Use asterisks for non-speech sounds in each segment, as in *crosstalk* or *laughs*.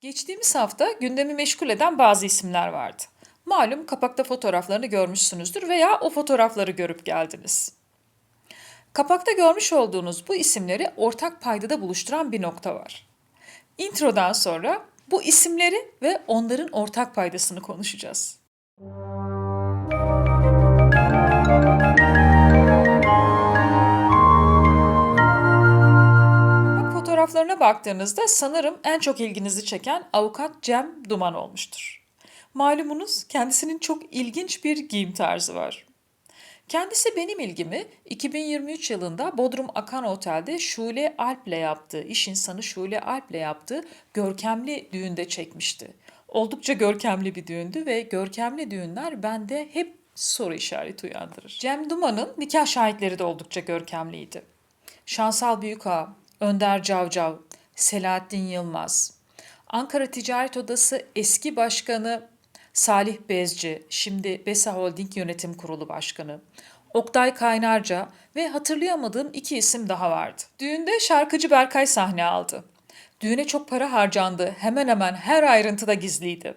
Geçtiğimiz hafta gündemi meşgul eden bazı isimler vardı. Malum kapakta fotoğraflarını görmüşsünüzdür veya o fotoğrafları görüp geldiniz. Kapakta görmüş olduğunuz bu isimleri ortak paydada buluşturan bir nokta var. Introdan sonra bu isimleri ve onların ortak paydasını konuşacağız. Fotoğraflarına baktığınızda sanırım en çok ilginizi çeken avukat Cem Duman olmuştur. Malumunuz kendisinin çok ilginç bir giyim tarzı var. Kendisi benim ilgimi 2023 yılında Bodrum Akan Otel'de Şule Alp'le yaptığı, iş insanı Şule Alp'le yaptığı görkemli düğünde çekmişti. Oldukça görkemli bir düğündü ve görkemli düğünler bende hep soru işareti uyandırır. Cem Duman'ın nikah şahitleri de oldukça görkemliydi. Şansal Büyükağa, Önder Cavcav, Selahattin Yılmaz, Ankara Ticaret Odası eski başkanı Salih Bezci, şimdi Besa Holding Yönetim Kurulu Başkanı, Oktay Kaynarca ve hatırlayamadığım iki isim daha vardı. Düğünde şarkıcı Berkay sahne aldı. Düğüne çok para harcandı, hemen hemen her ayrıntıda gizliydi.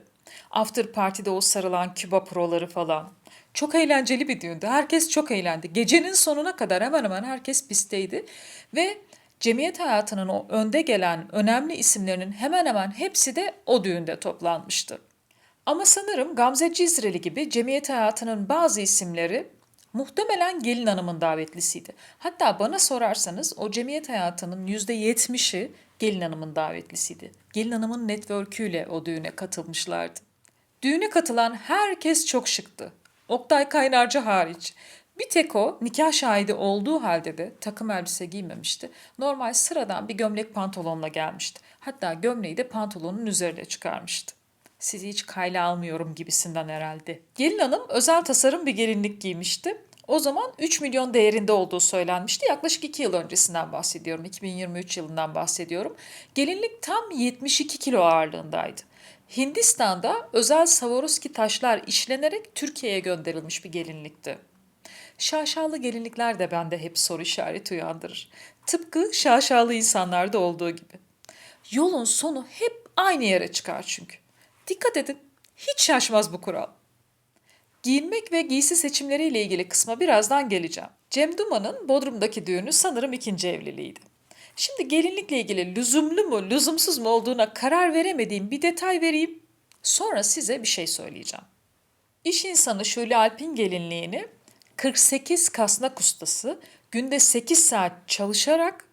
After Party'de o sarılan Küba proları falan. Çok eğlenceli bir düğündü. Herkes çok eğlendi. Gecenin sonuna kadar hemen hemen herkes pistteydi. Ve cemiyet hayatının o önde gelen önemli isimlerinin hemen hemen hepsi de o düğünde toplanmıştı. Ama sanırım Gamze Cizreli gibi cemiyet hayatının bazı isimleri muhtemelen gelin hanımın davetlisiydi. Hatta bana sorarsanız o cemiyet hayatının %70'i gelin hanımın davetlisiydi. Gelin hanımın network'üyle o düğüne katılmışlardı. Düğüne katılan herkes çok şıktı. Oktay Kaynarca hariç. Bir tek o nikah şahidi olduğu halde de takım elbise giymemişti. Normal sıradan bir gömlek pantolonla gelmişti. Hatta gömleği de pantolonun üzerine çıkarmıştı. Sizi hiç kayla almıyorum gibisinden herhalde. Gelin hanım özel tasarım bir gelinlik giymişti. O zaman 3 milyon değerinde olduğu söylenmişti. Yaklaşık 2 yıl öncesinden bahsediyorum. 2023 yılından bahsediyorum. Gelinlik tam 72 kilo ağırlığındaydı. Hindistan'da özel Swarovski taşlar işlenerek Türkiye'ye gönderilmiş bir gelinlikti. Şaşalı gelinlikler de bende hep soru işareti uyandırır. Tıpkı şaşalı insanlarda olduğu gibi. Yolun sonu hep aynı yere çıkar çünkü. Dikkat edin, hiç şaşmaz bu kural. Giyinmek ve giysi seçimleriyle ilgili kısma birazdan geleceğim. Cem Duman'ın Bodrum'daki düğünü sanırım ikinci evliliğiydi. Şimdi gelinlikle ilgili lüzumlu mu, lüzumsuz mu olduğuna karar veremediğim bir detay vereyim. Sonra size bir şey söyleyeceğim. İş insanı Şule Alp'in gelinliğini 48 kasnak ustası günde 8 saat çalışarak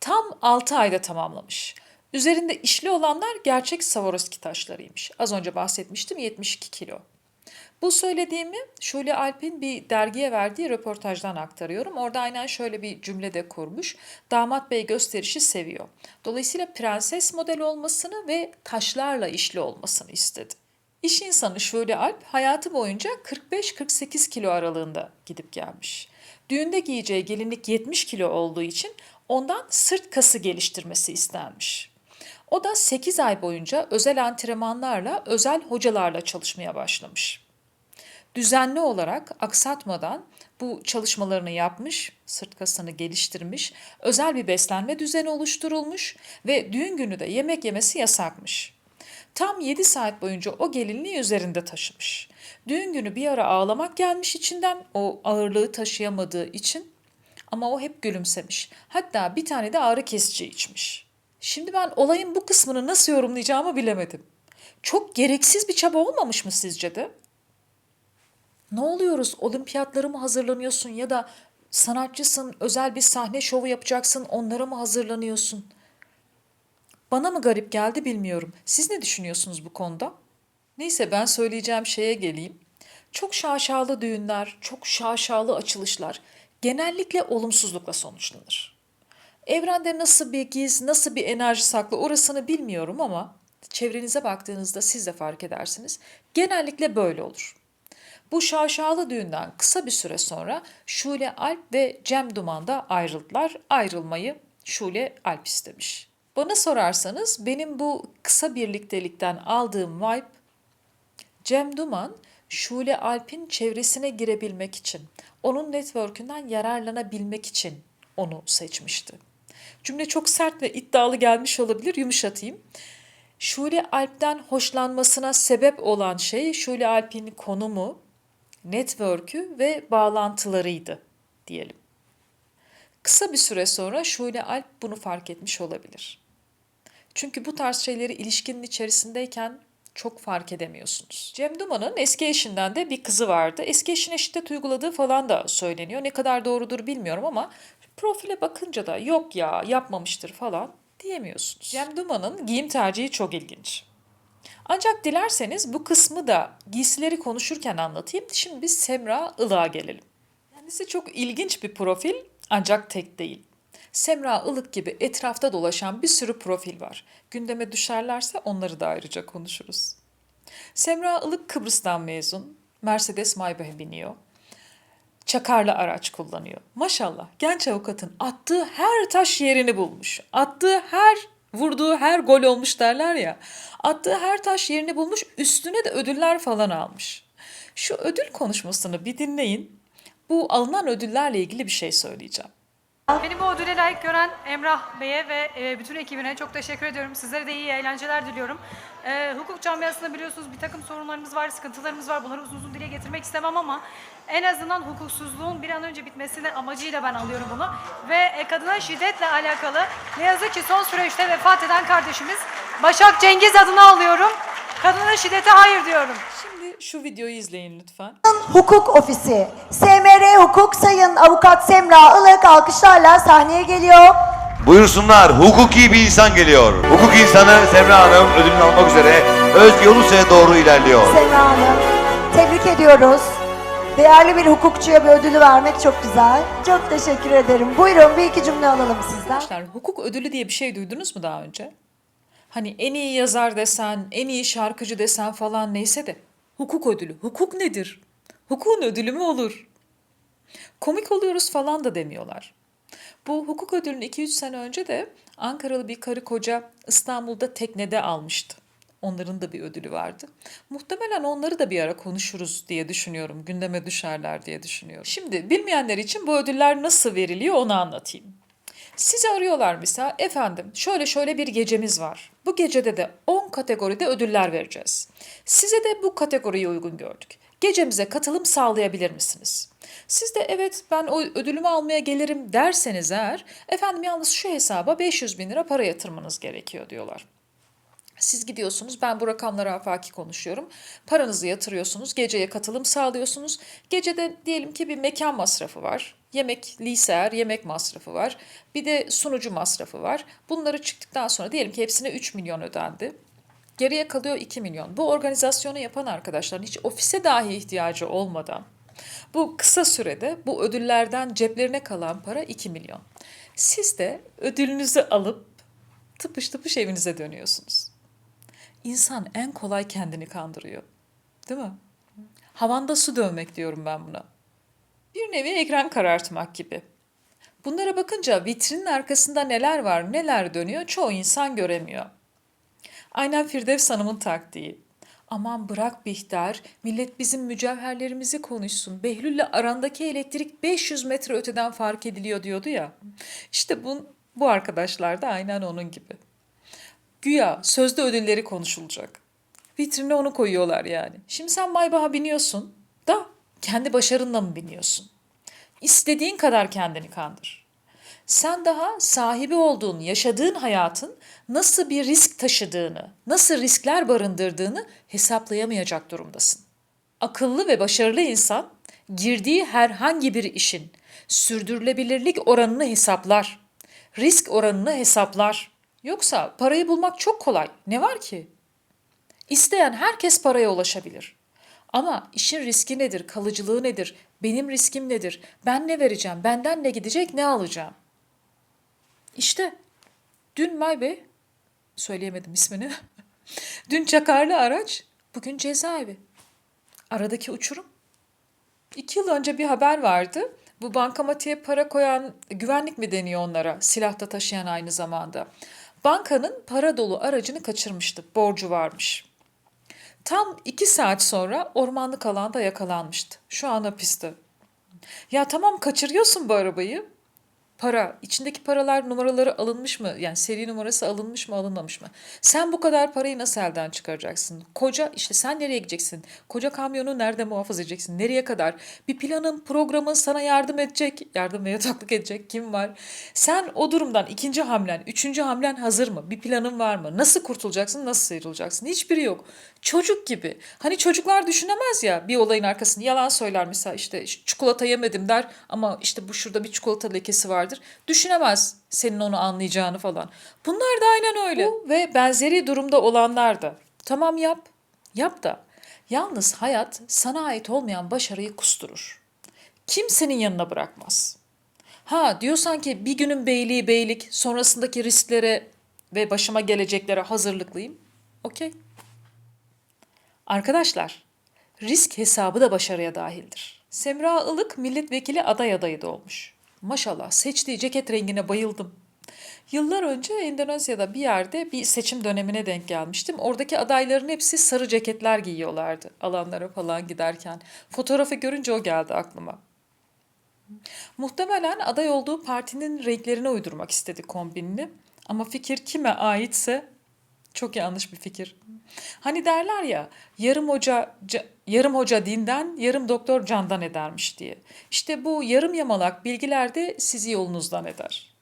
tam 6 ayda tamamlamış. Üzerinde işli olanlar gerçek Swarovski taşlarıymış. Az önce bahsetmiştim 72 kilo. Bu söylediğimi Şule Alp'in bir dergiye verdiği röportajdan aktarıyorum. Orada aynen şöyle bir cümle de kurmuş. Damat bey gösterişi seviyor. Dolayısıyla prenses model olmasını ve taşlarla işli olmasını istedi. İş insanı Şule Alp hayatı boyunca 45-48 kilo aralığında gidip gelmiş. Düğünde giyeceği gelinlik 70 kilo olduğu için ondan sırt kası geliştirmesi istenmiş. O da 8 ay boyunca özel antrenmanlarla, özel hocalarla çalışmaya başlamış. Düzenli olarak aksatmadan bu çalışmalarını yapmış, sırt kasını geliştirmiş, özel bir beslenme düzeni oluşturulmuş ve düğün günü de yemek yemesi yasakmış. Tam 7 saat boyunca o gelinliği üzerinde taşımış. Düğün günü bir ara ağlamak gelmiş içinden o ağırlığı taşıyamadığı için ama o hep gülümsemiş. Hatta bir tane de ağrı kesici içmiş. Şimdi ben olayın bu kısmını nasıl yorumlayacağımı bilemedim. Çok gereksiz bir çaba olmamış mı sizce de? Ne oluyoruz? Olimpiyatlara mı hazırlanıyorsun ya da sanatçısın, özel bir sahne şovu yapacaksın, onlara mı hazırlanıyorsun? Bana mı garip geldi bilmiyorum. Siz ne düşünüyorsunuz bu konuda? Neyse ben söyleyeceğim şeye geleyim. Çok şaşalı düğünler, çok şaşalı açılışlar genellikle olumsuzlukla sonuçlanır. Evrende nasıl bir giz, nasıl bir enerji saklı orasını bilmiyorum ama çevrenize baktığınızda siz de fark edersiniz. Genellikle böyle olur. Bu şaşalı düğünden kısa bir süre sonra Şule Alp ve Cem Duman da ayrıldılar. Ayrılmayı Şule Alp istemiş. Bana sorarsanız benim bu kısa birliktelikten aldığım vibe Cem Duman Şule Alp'in çevresine girebilmek için, onun network'ünden yararlanabilmek için onu seçmişti. Cümle çok sert ve iddialı gelmiş olabilir, yumuşatayım. Şule Alp'ten hoşlanmasına sebep olan şey Şule Alp'in konumu, network'ü ve bağlantılarıydı diyelim. Kısa bir süre sonra Şule Alp bunu fark etmiş olabilir. Çünkü bu tarz şeyleri ilişkinin içerisindeyken çok fark edemiyorsunuz. Cem Duman'ın eski eşinden de bir kızı vardı. Eski eşine şiddet uyguladığı falan da söyleniyor. Ne kadar doğrudur bilmiyorum ama profile bakınca da yok ya yapmamıştır falan diyemiyorsunuz. Cem Duman'ın giyim tercihi çok ilginç. Ancak dilerseniz bu kısmı da giysileri konuşurken anlatayım. Şimdi biz Semra Ilık'a gelelim. Kendisi çok ilginç bir profil ancak tek değil. Semra Ilık gibi etrafta dolaşan bir sürü profil var. Gündeme düşerlerse onları da ayrıca konuşuruz. Semra Ilık Kıbrıs'tan mezun. Mercedes Maybach'e biniyor. Çakarlı araç kullanıyor. Maşallah genç avukatın attığı her taş yerini bulmuş. Attığı her vurduğu her gol olmuş derler ya. Attığı her taş yerini bulmuş üstüne de ödüller falan almış. Şu ödül konuşmasını bir dinleyin. Bu alınan ödüllerle ilgili bir şey söyleyeceğim. Beni bu ödüle layık gören Emrah Bey'e ve e, bütün ekibine çok teşekkür ediyorum. Sizlere de iyi eğlenceler diliyorum. E, hukuk camiasında biliyorsunuz bir takım sorunlarımız var, sıkıntılarımız var. Bunları uzun uzun dile getirmek istemem ama en azından hukuksuzluğun bir an önce bitmesini amacıyla ben alıyorum bunu. Ve e, kadına şiddetle alakalı ne yazık ki son süreçte vefat eden kardeşimiz Başak Cengiz adına alıyorum. Kadına şiddete hayır diyorum. Şimdi şu videoyu izleyin lütfen. Hukuk Ofisi, SMR Hukuk Sayın Avukat Semra Ilık alkışlarla sahneye geliyor. Buyursunlar, hukuki bir insan geliyor. Hukuk insanı Semra Hanım ödülünü almak üzere Özge Ulusoy'a doğru ilerliyor. Semra Hanım, tebrik ediyoruz. Değerli bir hukukçuya bir ödülü vermek çok güzel. Çok teşekkür ederim. Buyurun bir iki cümle alalım sizden. Arkadaşlar hukuk ödülü diye bir şey duydunuz mu daha önce? Hani en iyi yazar desen, en iyi şarkıcı desen falan neyse de. Hukuk ödülü. Hukuk nedir? Hukukun ödülü mü olur? Komik oluyoruz falan da demiyorlar. Bu hukuk ödülünü 2-3 sene önce de Ankaralı bir karı koca İstanbul'da teknede almıştı. Onların da bir ödülü vardı. Muhtemelen onları da bir ara konuşuruz diye düşünüyorum. Gündeme düşerler diye düşünüyorum. Şimdi bilmeyenler için bu ödüller nasıl veriliyor onu anlatayım. Sizi arıyorlar mesela efendim şöyle şöyle bir gecemiz var. Bu gecede de 10 kategoride ödüller vereceğiz. Size de bu kategoriyi uygun gördük. Gecemize katılım sağlayabilir misiniz? Siz de evet ben o ödülümü almaya gelirim derseniz eğer efendim yalnız şu hesaba 500 bin lira para yatırmanız gerekiyor diyorlar. Siz gidiyorsunuz, ben bu rakamlara afaki konuşuyorum. Paranızı yatırıyorsunuz, geceye katılım sağlıyorsunuz. Gecede diyelim ki bir mekan masrafı var. Yemek, liseer, yemek masrafı var. Bir de sunucu masrafı var. Bunları çıktıktan sonra diyelim ki hepsine 3 milyon ödendi. Geriye kalıyor 2 milyon. Bu organizasyonu yapan arkadaşların hiç ofise dahi ihtiyacı olmadan bu kısa sürede bu ödüllerden ceplerine kalan para 2 milyon. Siz de ödülünüzü alıp tıpış tıpış evinize dönüyorsunuz. İnsan en kolay kendini kandırıyor. Değil mi? Havanda su dövmek diyorum ben buna. Bir nevi ekran karartmak gibi. Bunlara bakınca vitrinin arkasında neler var, neler dönüyor çoğu insan göremiyor. Aynen Firdevs Hanım'ın taktiği. Aman bırak Bihter, millet bizim mücevherlerimizi konuşsun. Behlül'le arandaki elektrik 500 metre öteden fark ediliyor diyordu ya. İşte bu, bu arkadaşlar da aynen onun gibi. Güya sözde ödülleri konuşulacak. Vitrine onu koyuyorlar yani. Şimdi sen Maybach'a biniyorsun da kendi başarınla mı biniyorsun? İstediğin kadar kendini kandır. Sen daha sahibi olduğun, yaşadığın hayatın nasıl bir risk taşıdığını, nasıl riskler barındırdığını hesaplayamayacak durumdasın. Akıllı ve başarılı insan girdiği herhangi bir işin sürdürülebilirlik oranını hesaplar. Risk oranını hesaplar. Yoksa parayı bulmak çok kolay. Ne var ki? İsteyen herkes paraya ulaşabilir. Ama işin riski nedir, kalıcılığı nedir, benim riskim nedir, ben ne vereceğim, benden ne gidecek, ne alacağım? İşte dün Maybe, söyleyemedim ismini, *laughs* dün çakarlı araç, bugün cezaevi. Aradaki uçurum. İki yıl önce bir haber vardı. Bu bankamatiğe para koyan güvenlik mi deniyor onlara? Silahta taşıyan aynı zamanda. Bankanın para dolu aracını kaçırmıştı. Borcu varmış. Tam iki saat sonra ormanlık alanda yakalanmıştı. Şu an hapiste. Ya tamam kaçırıyorsun bu arabayı. Para, içindeki paralar numaraları alınmış mı? Yani seri numarası alınmış mı, alınmamış mı? Sen bu kadar parayı nasıl elden çıkaracaksın? Koca işte sen nereye gideceksin? Koca kamyonu nerede muhafaza edeceksin? Nereye kadar? Bir planın, programın sana yardım edecek, yardım ve yataklık edecek kim var? Sen o durumdan ikinci hamlen, üçüncü hamlen hazır mı? Bir planın var mı? Nasıl kurtulacaksın, nasıl sıyrılacaksın? Hiçbiri yok. Çocuk gibi. Hani çocuklar düşünemez ya bir olayın arkasını. Yalan söyler mesela işte çikolata yemedim der ama işte bu şurada bir çikolata lekesi vardır. Düşünemez senin onu anlayacağını falan. Bunlar da aynen öyle. Bu ve benzeri durumda olanlar da. Tamam yap. Yap da. Yalnız hayat sana ait olmayan başarıyı kusturur. Kimsenin yanına bırakmaz. Ha diyorsan ki bir günün beyliği beylik, sonrasındaki risklere ve başıma geleceklere hazırlıklıyım. Okey. Arkadaşlar, risk hesabı da başarıya dahildir. Semra Ilık milletvekili aday adayı da olmuş. Maşallah seçtiği ceket rengine bayıldım. Yıllar önce Endonezya'da bir yerde bir seçim dönemine denk gelmiştim. Oradaki adayların hepsi sarı ceketler giyiyorlardı alanlara falan giderken. Fotoğrafı görünce o geldi aklıma. Muhtemelen aday olduğu partinin renklerine uydurmak istedi kombinini. Ama fikir kime aitse çok yanlış bir fikir. Hani derler ya yarım hoca ca- yarım hoca dinden, yarım doktor candan edermiş diye. İşte bu yarım yamalak bilgiler de sizi yolunuzdan eder.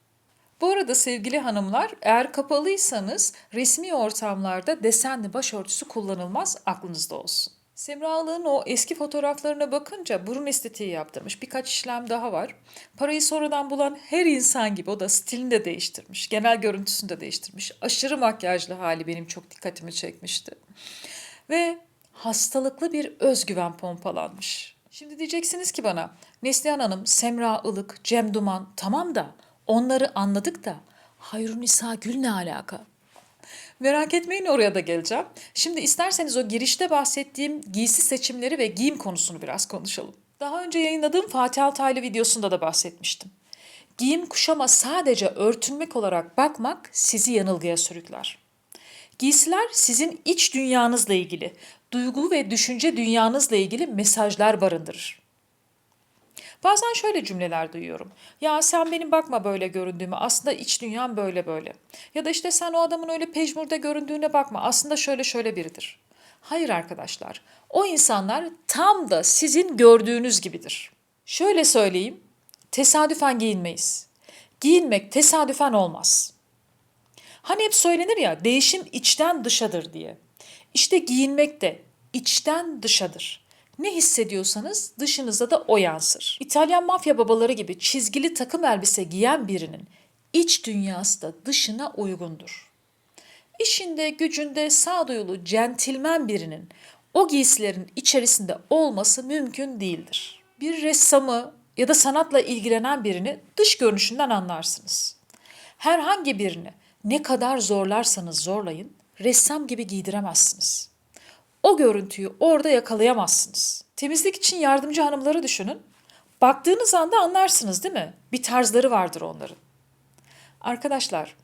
Bu arada sevgili hanımlar, eğer kapalıysanız resmi ortamlarda desenli başörtüsü kullanılmaz, aklınızda olsun. Semra'lığın o eski fotoğraflarına bakınca burun estetiği yaptırmış. Birkaç işlem daha var. Parayı sonradan bulan her insan gibi o da stilini de değiştirmiş. Genel görüntüsünü de değiştirmiş. Aşırı makyajlı hali benim çok dikkatimi çekmişti. Ve hastalıklı bir özgüven pompalanmış. Şimdi diyeceksiniz ki bana Neslihan Hanım, Semra Ilık, Cem Duman tamam da onları anladık da Hayrunisa Gül ne alaka? Merak etmeyin oraya da geleceğim. Şimdi isterseniz o girişte bahsettiğim giysi seçimleri ve giyim konusunu biraz konuşalım. Daha önce yayınladığım Fatih Altaylı videosunda da bahsetmiştim. Giyim kuşama sadece örtünmek olarak bakmak sizi yanılgıya sürükler. Giysiler sizin iç dünyanızla ilgili, duygu ve düşünce dünyanızla ilgili mesajlar barındırır. Bazen şöyle cümleler duyuyorum. Ya sen benim bakma böyle göründüğümü. Aslında iç dünyam böyle böyle. Ya da işte sen o adamın öyle pejmurde göründüğüne bakma. Aslında şöyle şöyle biridir. Hayır arkadaşlar. O insanlar tam da sizin gördüğünüz gibidir. Şöyle söyleyeyim. Tesadüfen giyinmeyiz. Giyinmek tesadüfen olmaz. Hani hep söylenir ya değişim içten dışadır diye. İşte giyinmek de içten dışadır. Ne hissediyorsanız dışınıza da o yansır. İtalyan mafya babaları gibi çizgili takım elbise giyen birinin iç dünyası da dışına uygundur. İşinde, gücünde sağduyulu, centilmen birinin o giysilerin içerisinde olması mümkün değildir. Bir ressamı ya da sanatla ilgilenen birini dış görünüşünden anlarsınız. Herhangi birini ne kadar zorlarsanız zorlayın, ressam gibi giydiremezsiniz. O görüntüyü orada yakalayamazsınız. Temizlik için yardımcı hanımları düşünün. Baktığınız anda anlarsınız değil mi? Bir tarzları vardır onların. Arkadaşlar,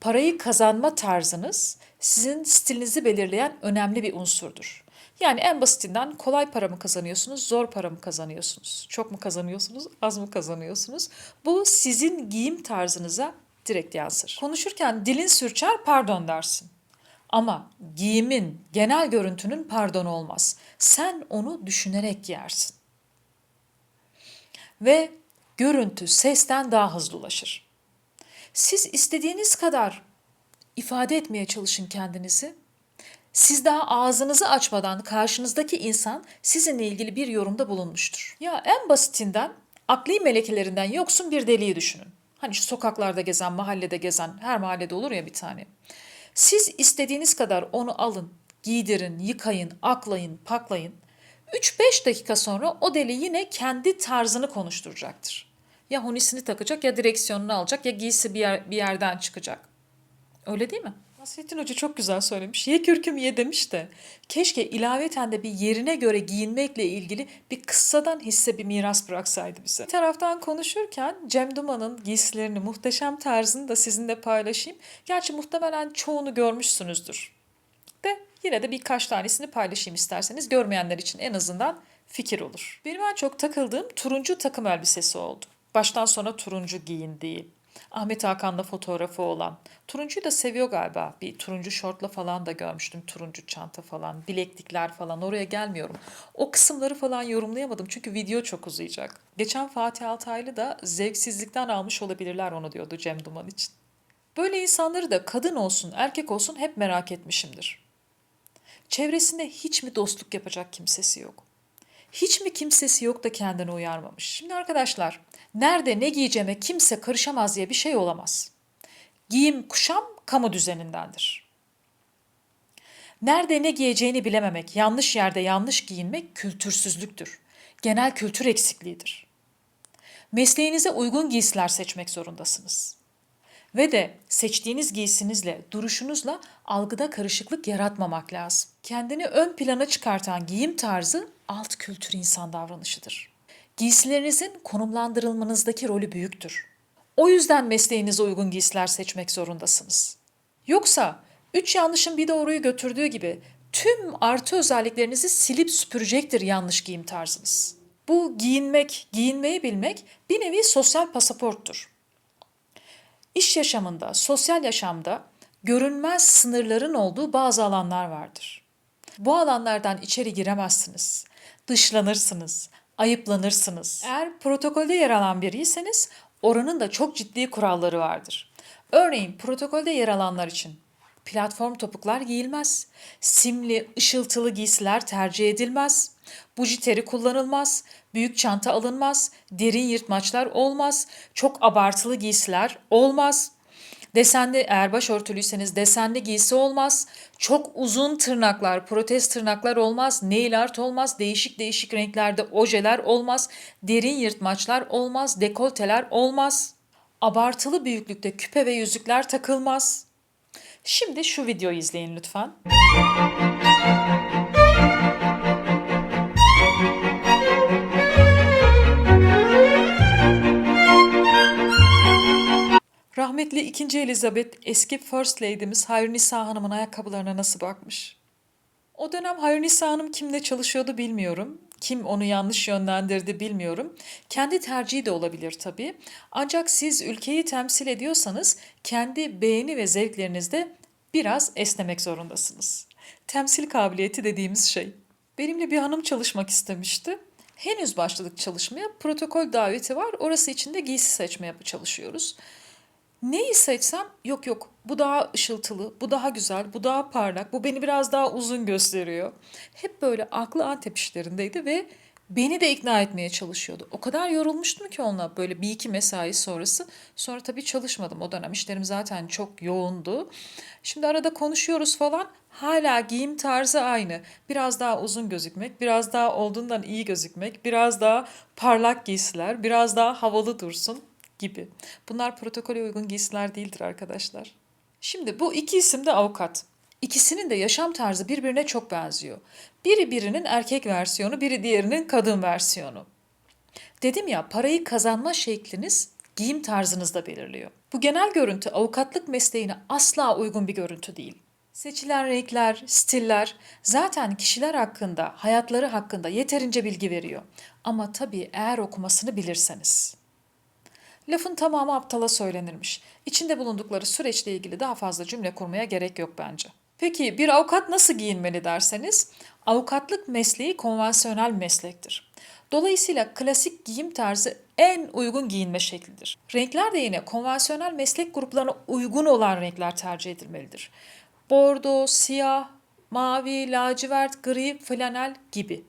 parayı kazanma tarzınız sizin stilinizi belirleyen önemli bir unsurdur. Yani en basitinden kolay para mı kazanıyorsunuz, zor para mı kazanıyorsunuz? Çok mu kazanıyorsunuz, az mı kazanıyorsunuz? Bu sizin giyim tarzınıza direkt yansır. Konuşurken dilin sürçer pardon dersin. Ama giyimin, genel görüntünün pardon olmaz. Sen onu düşünerek giyersin. Ve görüntü sesten daha hızlı ulaşır. Siz istediğiniz kadar ifade etmeye çalışın kendinizi. Siz daha ağzınızı açmadan karşınızdaki insan sizinle ilgili bir yorumda bulunmuştur. Ya en basitinden akli melekelerinden yoksun bir deliği düşünün. Hani şu sokaklarda gezen, mahallede gezen, her mahallede olur ya bir tane. Siz istediğiniz kadar onu alın, giydirin, yıkayın, aklayın, paklayın. 3-5 dakika sonra o deli yine kendi tarzını konuşturacaktır. Ya hunisini takacak ya direksiyonunu alacak ya giysi bir, yer, bir yerden çıkacak. Öyle değil mi? Nasrettin Hoca çok güzel söylemiş. Ye kürküm ye demiş de. Keşke ilaveten de bir yerine göre giyinmekle ilgili bir kıssadan hisse bir miras bıraksaydı bize. Bir taraftan konuşurken Cem Duman'ın giysilerini, muhteşem tarzını da sizinle paylaşayım. Gerçi muhtemelen çoğunu görmüşsünüzdür. De yine de birkaç tanesini paylaşayım isterseniz. Görmeyenler için en azından fikir olur. Benim en çok takıldığım turuncu takım elbisesi oldu. Baştan sona turuncu giyindiği. Ahmet Hakan'la fotoğrafı olan. Turuncuyu da seviyor galiba. Bir turuncu şortla falan da görmüştüm. Turuncu çanta falan, bileklikler falan. Oraya gelmiyorum. O kısımları falan yorumlayamadım çünkü video çok uzayacak. Geçen Fatih Altaylı da zevksizlikten almış olabilirler onu diyordu Cem Duman için. Böyle insanları da kadın olsun, erkek olsun hep merak etmişimdir. Çevresinde hiç mi dostluk yapacak kimsesi yok? Hiç mi kimsesi yok da kendini uyarmamış? Şimdi arkadaşlar, nerede ne giyeceğime kimse karışamaz diye bir şey olamaz. Giyim, kuşam kamu düzenindendir. Nerede ne giyeceğini bilememek, yanlış yerde yanlış giyinmek kültürsüzlüktür. Genel kültür eksikliğidir. Mesleğinize uygun giysiler seçmek zorundasınız. Ve de seçtiğiniz giysinizle, duruşunuzla algıda karışıklık yaratmamak lazım. Kendini ön plana çıkartan giyim tarzı alt kültür insan davranışıdır. Giysilerinizin konumlandırılmanızdaki rolü büyüktür. O yüzden mesleğinize uygun giysiler seçmek zorundasınız. Yoksa üç yanlışın bir doğruyu götürdüğü gibi tüm artı özelliklerinizi silip süpürecektir yanlış giyim tarzınız. Bu giyinmek, giyinmeyi bilmek bir nevi sosyal pasaporttur. İş yaşamında, sosyal yaşamda görünmez sınırların olduğu bazı alanlar vardır. Bu alanlardan içeri giremezsiniz. Dışlanırsınız, ayıplanırsınız. Eğer protokolde yer alan biriyseniz oranın da çok ciddi kuralları vardır. Örneğin protokolde yer alanlar için platform topuklar giyilmez. Simli, ışıltılı giysiler tercih edilmez. Bujiteri kullanılmaz. Büyük çanta alınmaz. Derin yırtmaçlar olmaz. Çok abartılı giysiler olmaz. Desenli eğer başörtülüyseniz desenli giysi olmaz. Çok uzun tırnaklar, protez tırnaklar olmaz. Nail art olmaz. Değişik değişik renklerde ojeler olmaz. Derin yırtmaçlar olmaz. Dekolteler olmaz. Abartılı büyüklükte küpe ve yüzükler takılmaz. Şimdi şu videoyu izleyin lütfen. Rahmetli 2. Elizabeth eski First Lady'miz Hayrunisa Hanım'ın ayakkabılarına nasıl bakmış? O dönem Hayrunisa Hanım kimle çalışıyordu bilmiyorum. Kim onu yanlış yönlendirdi bilmiyorum. Kendi tercihi de olabilir tabii. Ancak siz ülkeyi temsil ediyorsanız kendi beğeni ve zevklerinizde biraz esnemek zorundasınız. Temsil kabiliyeti dediğimiz şey. Benimle bir hanım çalışmak istemişti. Henüz başladık çalışmaya. Protokol daveti var. Orası için de giysi seçmeye çalışıyoruz. Neyi seçsem yok yok bu daha ışıltılı, bu daha güzel, bu daha parlak, bu beni biraz daha uzun gösteriyor. Hep böyle aklı Antep işlerindeydi ve beni de ikna etmeye çalışıyordu. O kadar yorulmuştum ki onunla böyle bir iki mesai sonrası. Sonra tabii çalışmadım o dönem işlerim zaten çok yoğundu. Şimdi arada konuşuyoruz falan hala giyim tarzı aynı. Biraz daha uzun gözükmek, biraz daha olduğundan iyi gözükmek, biraz daha parlak giysiler, biraz daha havalı dursun gibi. Bunlar protokole uygun giysiler değildir arkadaşlar. Şimdi bu iki isim de avukat. İkisinin de yaşam tarzı birbirine çok benziyor. Biri birinin erkek versiyonu, biri diğerinin kadın versiyonu. Dedim ya parayı kazanma şekliniz giyim tarzınızda belirliyor. Bu genel görüntü avukatlık mesleğine asla uygun bir görüntü değil. Seçilen renkler, stiller zaten kişiler hakkında, hayatları hakkında yeterince bilgi veriyor. Ama tabii eğer okumasını bilirseniz. Lafın tamamı aptala söylenirmiş. İçinde bulundukları süreçle ilgili daha fazla cümle kurmaya gerek yok bence. Peki bir avukat nasıl giyinmeli derseniz, avukatlık mesleği konvansiyonel meslektir. Dolayısıyla klasik giyim tarzı en uygun giyinme şeklidir. Renkler de yine konvansiyonel meslek gruplarına uygun olan renkler tercih edilmelidir. Bordo, siyah, mavi, lacivert, gri, flanel gibi.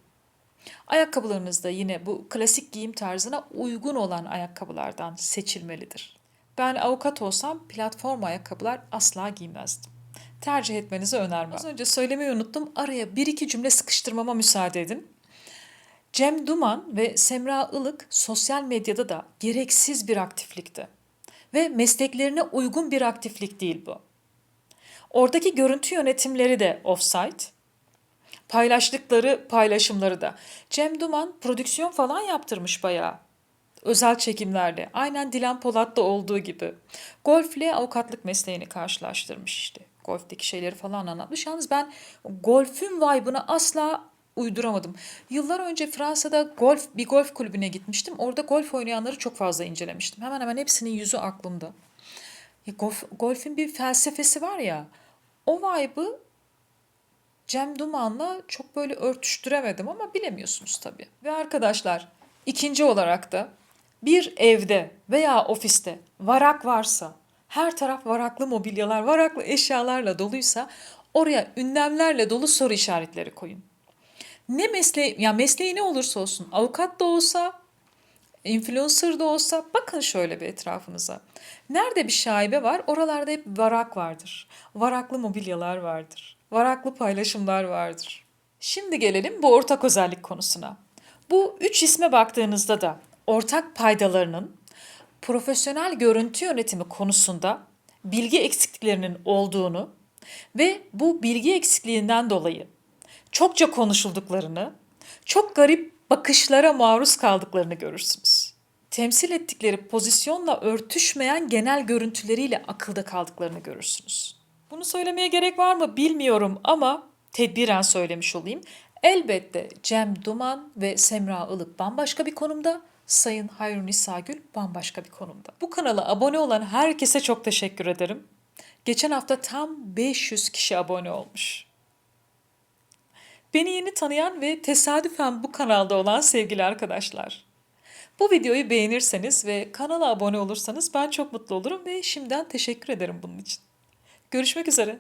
Ayakkabılarınız da yine bu klasik giyim tarzına uygun olan ayakkabılardan seçilmelidir. Ben avukat olsam platform ayakkabılar asla giymezdim. Tercih etmenizi önermem. Az önce söylemeyi unuttum. Araya bir iki cümle sıkıştırmama müsaade edin. Cem Duman ve Semra Ilık sosyal medyada da gereksiz bir aktiflikti. Ve mesleklerine uygun bir aktiflik değil bu. Oradaki görüntü yönetimleri de offsite. Paylaştıkları paylaşımları da. Cem Duman prodüksiyon falan yaptırmış bayağı. Özel çekimlerle. Aynen Dilan Polat'ta olduğu gibi. Golfle avukatlık mesleğini karşılaştırmış işte. Golfteki şeyleri falan anlatmış. Yalnız ben golfün vibe'ına asla uyduramadım. Yıllar önce Fransa'da golf bir golf kulübüne gitmiştim. Orada golf oynayanları çok fazla incelemiştim. Hemen hemen hepsinin yüzü aklımda. Golf, golfün bir felsefesi var ya. O vibe'ı Cem Duman'la çok böyle örtüştüremedim ama bilemiyorsunuz tabii. Ve arkadaşlar ikinci olarak da bir evde veya ofiste varak varsa, her taraf varaklı mobilyalar, varaklı eşyalarla doluysa oraya ünlemlerle dolu soru işaretleri koyun. Ne mesleği, ya mesleği ne olursa olsun, avukat da olsa, influencer da olsa bakın şöyle bir etrafınıza. Nerede bir şaibe var oralarda hep varak vardır. Varaklı mobilyalar vardır. Varaklı paylaşımlar vardır. Şimdi gelelim bu ortak özellik konusuna. Bu üç isme baktığınızda da ortak paydalarının profesyonel görüntü yönetimi konusunda bilgi eksikliklerinin olduğunu ve bu bilgi eksikliğinden dolayı çokça konuşulduklarını, çok garip bakışlara maruz kaldıklarını görürsünüz. Temsil ettikleri pozisyonla örtüşmeyen genel görüntüleriyle akılda kaldıklarını görürsünüz. Bunu söylemeye gerek var mı bilmiyorum ama tedbiren söylemiş olayım. Elbette Cem Duman ve Semra Ilık bambaşka bir konumda, Sayın Hayrun Gül bambaşka bir konumda. Bu kanala abone olan herkese çok teşekkür ederim. Geçen hafta tam 500 kişi abone olmuş. Beni yeni tanıyan ve tesadüfen bu kanalda olan sevgili arkadaşlar. Bu videoyu beğenirseniz ve kanala abone olursanız ben çok mutlu olurum ve şimdiden teşekkür ederim bunun için. Görüşmek üzere.